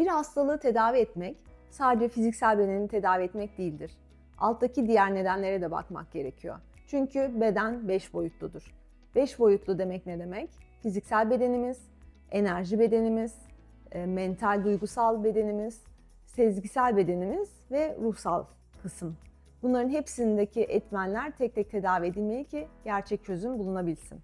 Bir hastalığı tedavi etmek sadece fiziksel bedeni tedavi etmek değildir. Alttaki diğer nedenlere de bakmak gerekiyor. Çünkü beden 5 boyutludur. 5 boyutlu demek ne demek? Fiziksel bedenimiz, enerji bedenimiz, e, mental duygusal bedenimiz, sezgisel bedenimiz ve ruhsal kısım. Bunların hepsindeki etmenler tek tek tedavi edilmeli ki gerçek çözüm bulunabilsin.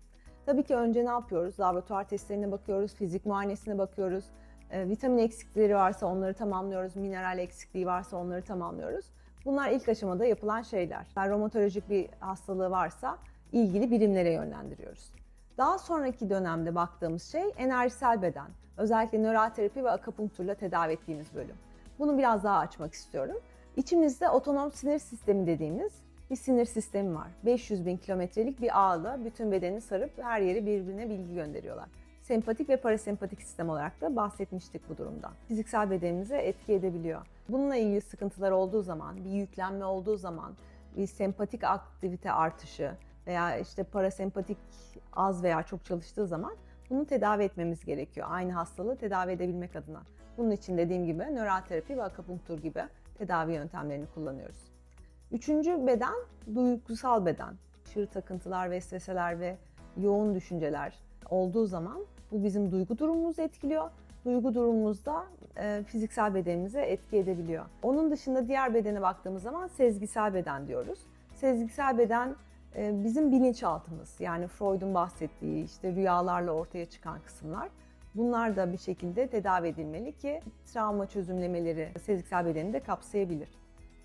Tabii ki önce ne yapıyoruz? Laboratuvar testlerine bakıyoruz, fizik muayenesine bakıyoruz. E, vitamin eksikleri varsa onları tamamlıyoruz, mineral eksikliği varsa onları tamamlıyoruz. Bunlar ilk aşamada yapılan şeyler. Yani romatolojik bir hastalığı varsa ilgili birimlere yönlendiriyoruz. Daha sonraki dönemde baktığımız şey enerjisel beden. Özellikle nöroterapi ve akupunkturla tedavi ettiğimiz bölüm. Bunu biraz daha açmak istiyorum. İçimizde otonom sinir sistemi dediğimiz bir sinir sistemi var. 500 bin kilometrelik bir ağla bütün bedeni sarıp her yeri birbirine bilgi gönderiyorlar. Sempatik ve parasempatik sistem olarak da bahsetmiştik bu durumdan. Fiziksel bedenimize etki edebiliyor. Bununla ilgili sıkıntılar olduğu zaman, bir yüklenme olduğu zaman, bir sempatik aktivite artışı veya işte parasempatik az veya çok çalıştığı zaman bunu tedavi etmemiz gerekiyor. Aynı hastalığı tedavi edebilmek adına. Bunun için dediğim gibi nöroterapi ve akupunktur gibi tedavi yöntemlerini kullanıyoruz. Üçüncü beden duygusal beden. Aşırı takıntılar, vesveseler ve yoğun düşünceler olduğu zaman bu bizim duygu durumumuzu etkiliyor. Duygu durumumuzda e, fiziksel bedenimize etki edebiliyor. Onun dışında diğer bedene baktığımız zaman sezgisel beden diyoruz. Sezgisel beden e, bizim bilinçaltımız. Yani Freud'un bahsettiği işte rüyalarla ortaya çıkan kısımlar. Bunlar da bir şekilde tedavi edilmeli ki travma çözümlemeleri sezgisel bedeni de kapsayabilir.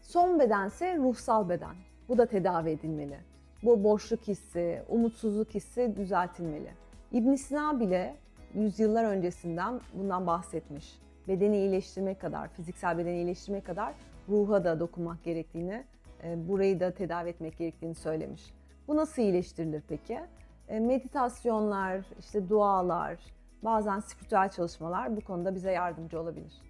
Son bedense ruhsal beden. Bu da tedavi edilmeli. Bu boşluk hissi, umutsuzluk hissi düzeltilmeli. İbn Sina bile yüzyıllar öncesinden bundan bahsetmiş. Bedeni iyileştirmek kadar, fiziksel bedeni iyileştirmek kadar ruha da dokunmak gerektiğini, e, burayı da tedavi etmek gerektiğini söylemiş. Bu nasıl iyileştirilir peki? E, Meditasyonlar, işte dualar, bazen spiritüel çalışmalar bu konuda bize yardımcı olabilir.